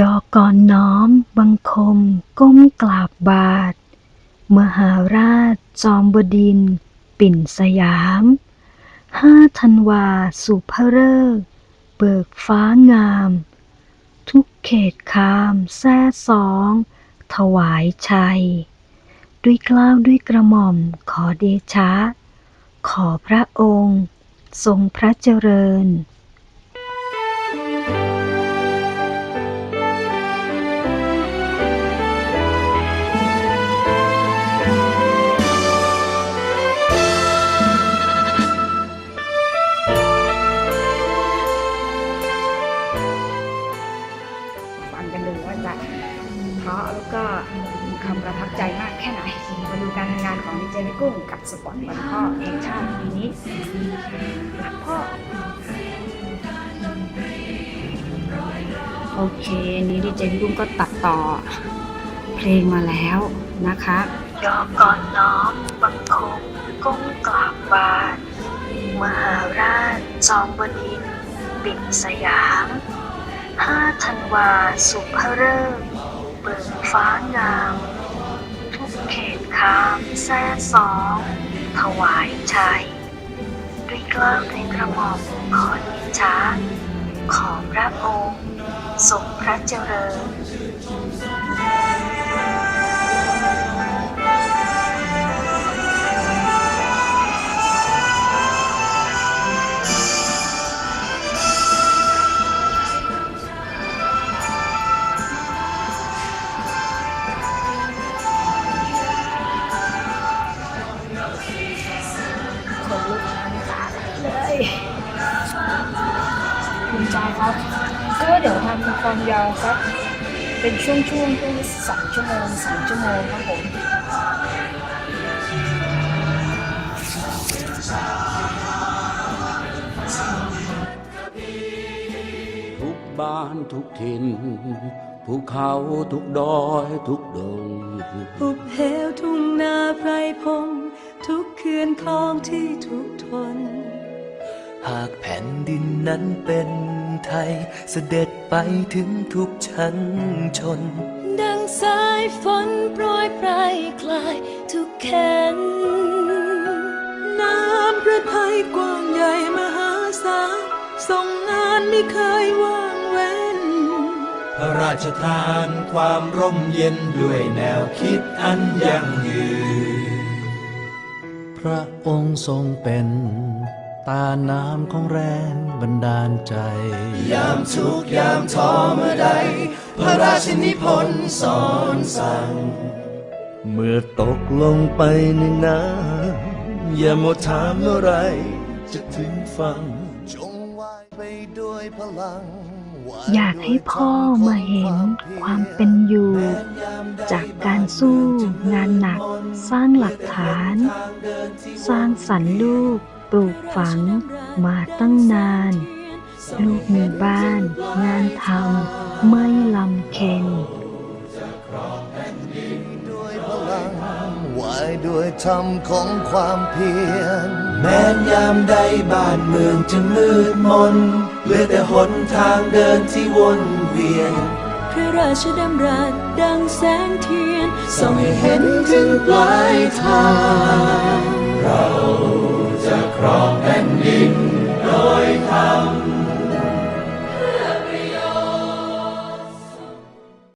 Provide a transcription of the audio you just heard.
ยอก่อนน้อม บังคม ก้มกราบบาท มหาราช จอมบดิน ปิ่นสยาม ห้าธันวาสุภเริก เบิกฟ้างาม ทุกเขตคามแซ่สอง ถวายชัย ด้วยกล้าวด้วยกระหม่อมขอเดชะ ขอพระองค์ ทรงพระเจริญ กันดูว่าจะเพราะแล้วก็มีความประทับใจมากแค่ไหนมาดูการทำงานของดีเจพี่กุ้งกับสปอร์ตวันพ่อเองชาติปีนี้รักพ่อโอเคอันนี้ดีเจพี่กุ้งก็ตัดต่อเพลงมาแล้วนะคะยอก่อนน้อมบังคมก้มกราบบาทมหาราชจอมบดินปิ่นสยาม ห้าธันวาสุภเริกเบิกฟ้างาม ทุกเขตคามแซ่สอง ถวายชัยด้วยกล้าวด้วยกระหม่อมขอเดชาขอพระองค์ทรงพระเจริญ คุณจาครับก็เดี๋ยวทำความยาวครับ เป็นช่วงๆช่วงช่วงละสองชั่วโมงสามชั่วโมงครับผมทุกบ้านทุกถิ่นภูเขาทุกดอยทุกดงหุบเหวทุ่งนาไพรพง ทุกเขื่อนคลองที่ทุกทน หากแผ่นดินนั้นเป็นไทย เสด็จไปถึงทุกชั้นชน ดังสายฝนโปรยปลายคลายทุกแขนน้ำพระทัยกว้างใหญ่มหาศาลทรงงานไม่เคยว่างเว้น พระราชทานความร่มเย็นด้วยแนวคิดอันยั่งยืน พระองค์ทรงเป็น ตาน้ำของแรงบันดาลใจ ยามทุกข์ยามท้อเมื่อใด พระราชนิพนธ์สอนสั่ง เมื่อตกลงไปในน้ำอย่าหมดถามเมื่อไหรจะถึงฝั่งจงว่ายไปด้วยพลัง อยากให้พ่อมาเห็นความเป็นอยู่ จากการสู้งานหนัก สร้างหลักฐาน สร้างสรรค์ลูก ปลูกฝังมาตั้งนาน ลูกมีบ้าน งานทำไม่ลำเค็นด้วยพลังวายด้วยธรรมของความเพียร แม้นยามใดบ้านเมืองจะมืดมนเหลือแต่หนทางเดินที่วนเวียน พระราชดำรัสดังแสงเทียน ส่องให้เห็นถึงปลายทาง เราจะครองแผ่นดิน